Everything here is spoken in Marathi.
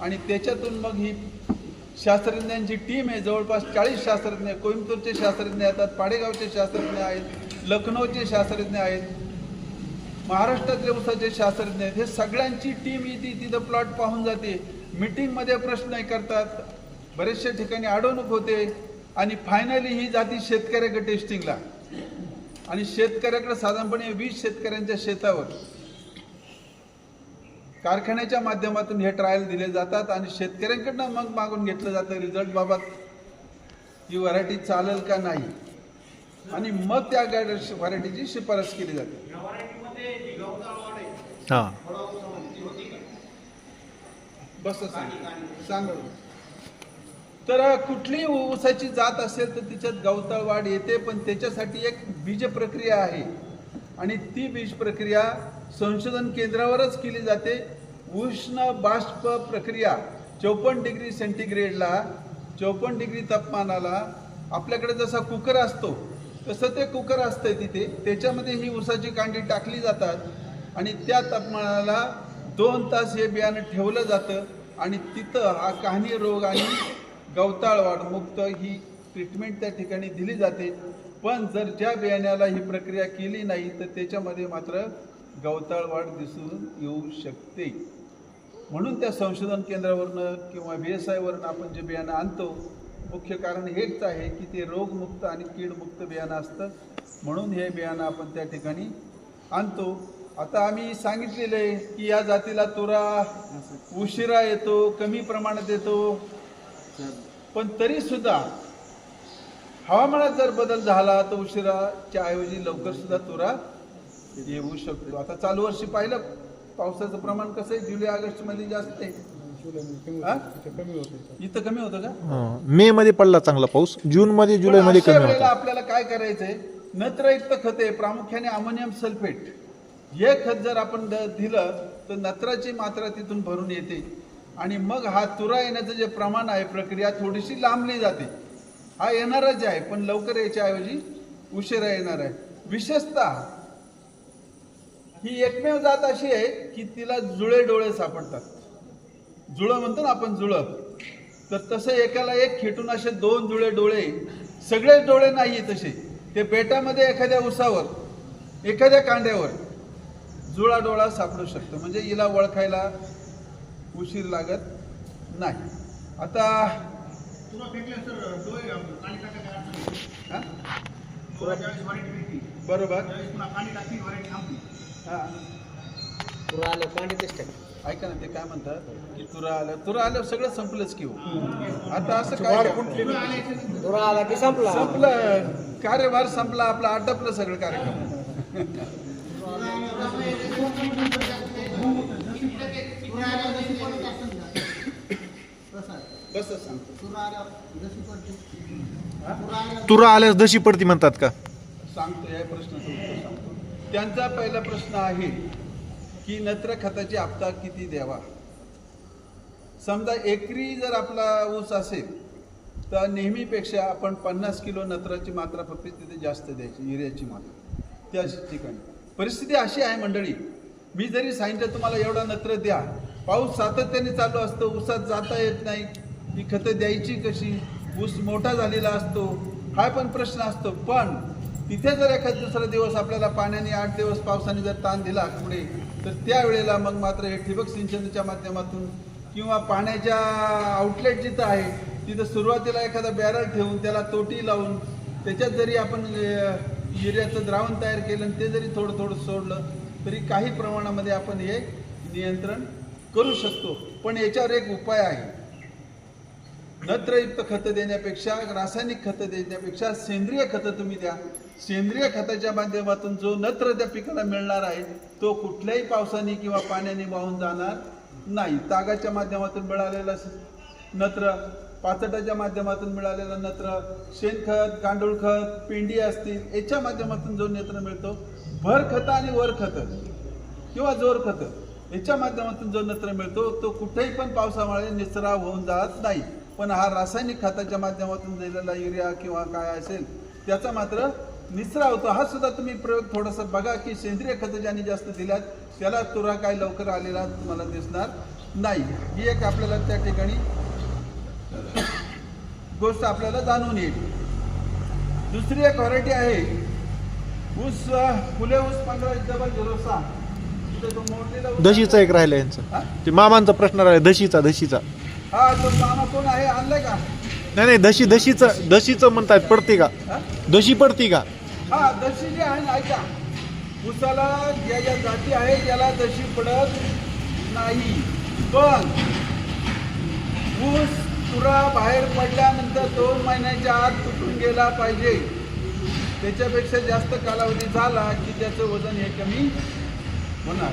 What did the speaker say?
आणि त्याच्यातून मग ही शास्त्रज्ञांची टीम आहे. जवळपास चाळीस शास्त्रज्ञ कोइंबतूरचे शास्त्रज्ञ येतात पाडेगावचे शास्त्रज्ञ आहेत लखनौचे शास्त्रज्ञ आहेत महाराष्ट्रातले उसाचे शास्त्रज्ञ आहेत. हे सगळ्यांची टीम येते तिथं प्लॉट पाहून जाते. मिटिंगमध्ये प्रश्न करतात. बरेचशा ठिकाणी अडवणूक होते. आणि फायनली ही जाती शेतकऱ्याकडे टेस्टिंगला आणि शेतकऱ्याकडे साधारणपणे वीस शेतकऱ्यांच्या शेतावर. कारखान्याच्या माध्यमातून हे ट्रायल दिले जातात आणि शेतकऱ्यांकडनं मग मागून घेतलं जातं. रिझल्ट बाबत ही व्हरायटी चालेल का नाही? आणि मग त्या व्हरायटीची शिफारस केली जाते. हां. बस सांग. तर कुठलीही ऊसाची जात असेल तर तिच्यात गवताळ वाढ येते पण त्याच्यासाठी एक बीज प्रक्रिया आहे. आणि ती बीज प्रक्रिया संशोधन केंद्रावरच केली जाते. उष्ण बाष्प प्रक्रिया चौपन्न डिग्री सेंटीग्रेडला चौपन्न डिग्री तापमानाला आपल्याकडे जसा कुकर असतो तसं ते कुकर असतं तिथे. त्याच्यामध्ये ही ऊसाची कांडी टाकली जातात आणि त्या तापमानाला दोन तास हे बियाणं ठेवलं जातं आणि तिथं हा काहनी रोग आणि गवताळ वाढ मुक्त ही ट्रीटमेंट त्या ठिकाणी दिली जाते. पण जर ज्या बियाण्याला ही प्रक्रिया केली नाही तर त्याच्यामध्ये मात्र गवताळ वाढ दिसून येऊ शकते. म्हणून त्या संशोधन केंद्रावरनं किंवा व्ही एस आयवरनं आपण जे बियाणं आणतो मुख्य कारण हेच आहे की ते रोगमुक्त आणि कीडमुक्त बियाणं असतं. म्हणून हे बियाणं आपण त्या ठिकाणी आणतो. आता आम्ही सांगितलेलं आहे की या जातीला तुरा उशिरा येतो कमी प्रमाणात येतो पण तरीसुद्धा हवामानात जर बदल झाला तर उशिराच्या ऐवजी लवकर सुद्धा तुरा येऊ शकतो. आता चालू वर्षी पाहिलं पावसाचं प्रमाण कसं आहे? जुलै ऑगस्टमध्ये जास्त आहे? इथं कमी होतं का? मे मध्ये पडला चांगला पाऊस. जून मध्ये जुलै मध्ये कमी होता. आपल्याला काय करायचंय? नत्रयुक्त खते प्रामुख्याने अमोनियम सल्फेट हे खत जर आपण दिलं तर नत्राची मात्रा तिथून भरून येते. आणि मग हा तुरा येण्याचं जे प्रमाण आहे प्रक्रिया थोडीशी लांबली जाते. हा येणारच आहे पण लवकर याच्याऐवजी उशिरा येणार आहे. विशेषतः ही एकमेव जात अशी आहे की तिला जुळे डोळे सापडतात. जुळं म्हणतो ना आपण जुळं. तर तसं एकाला एक खेटून असे दोन जुळे डोळे सगळेच डोळे नाही तसे. ते बेटामध्ये एखाद्या उसावर एखाद्या कांड्यावर जुळा डोळा सापडू शकतो. म्हणजे हिला ओळखायला उशीर लागत नाही. आता बरोबर. हा. तुरा आलं पाणी तेच ऐका ना ते काय म्हणतात की तुरा आलं तुरा आलं सगळं संपलंच की हो. आता असं काय तुरा आला की संपला. संपलं. कार्यभार संपला आपला आटपलं सगळं कार्यक्रम. सांगतो? तुरा आल्यास दशी पडती म्हणतात का? सांगतो या प्रश्नाचं उत्तर सांगतो. त्यांचा पहिला प्रश्न आहे की नत्र खताची आपता किती द्यावा? समजा एकरी जर आपला ऊस असेल तर नेहमीपेक्षा आपण पन्नास किलो नत्राची मात्रा फक्त तिथे जास्त द्यायची युरियाची मात्रा. त्या ठिकाणी. परिस्थिती अशी आहे मंडळी मी जरी सांगितलं तुम्हाला एवढा नत्र द्या पाऊस सातत्याने चालू असतो ऊसात जाता येत नाही ही खतं द्यायची कशी? ऊस मोठा झालेला असतो. हा पण प्रश्न असतो. पण तिथे जर एखाद दुसरा दिवस आपल्याला पाण्याने आठ दिवस पावसाने जर ताण दिला पुढे तर त्यावेळेला मग मात्र हे ठिबक सिंचनाच्या माध्यमातून किंवा पाण्याच्या आउटलेट जिथं आहे तिथं सुरुवातीला एखादा बॅरल ठेवून त्याला तोटी लावून त्याच्यात जरी आपण युरियाचं द्रावण तयार केलं आणि ते जरी थोडं थोडं सोडलं तरी काही प्रमाणामध्ये आपण हे नियंत्रण करू शकतो. पण याच्यावर एक उपाय आहे. नत्रयुक्त खतं देण्यापेक्षा रासायनिक खतं देण्यापेक्षा सेंद्रिय खतं तुम्ही द्या. सेंद्रिय खताच्या माध्यमातून जो नत्र त्या पिकाला मिळणार आहे तो कुठल्याही पावसाने किंवा पाण्याने वाहून जाणार नाही. तागाच्या माध्यमातून मिळालेला नत्र पाचटाच्या माध्यमातून मिळालेला नत्र शेणखत गांडूळ खत पेंडी असतील याच्या माध्यमातून जो नत्र मिळतो भर खतं आणि वर खतं किंवा जोर खतं याच्या माध्यमातून जो नत्र मिळतो तो कुठेही पण पावसामुळे निचरा होऊन जात नाही. पण हा रासायनिक खताच्या माध्यमातून दिलेला युरिया किंवा काय असेल त्याचा मात्र निचरा होतो. हा सुद्धा तुम्ही प्रयोग थोडासा बघा की सेंद्रिय खतं ज्यांनी जास्त दिल्यात त्याला तुरा काय लवकर आलेला तुम्हाला दिसणार नाही. ही एक आपल्याला त्या ठिकाणी गोष्ट आपल्याला जाणून येईल. दुसरी एक व्हरायटी आहे. ऊस फुले ऊस पंधरा डबल झिरो सहा. दशीचा एक राहिला यांचा? ते मामांचा प्रश्न राहिला दशीचा दशीचा. हा तो मामा कोण आहे आणलाय का? नाही नाही दशी दशीचं दशीचं म्हणतायत पडते का? हा? दशी पडते का? हा दशी जी आहे ना ऐका. ऊसाला ज्या ज्या जाती आहेत त्याला दशी पडत नाही. पण ऊस पुरा बाहेर पडल्यानंतर दोन महिन्याच्या आत तुटून गेला पाहिजे. त्याच्यापेक्षा जास्त कालावधी झाला की त्याचं वजन हे कमी होणार.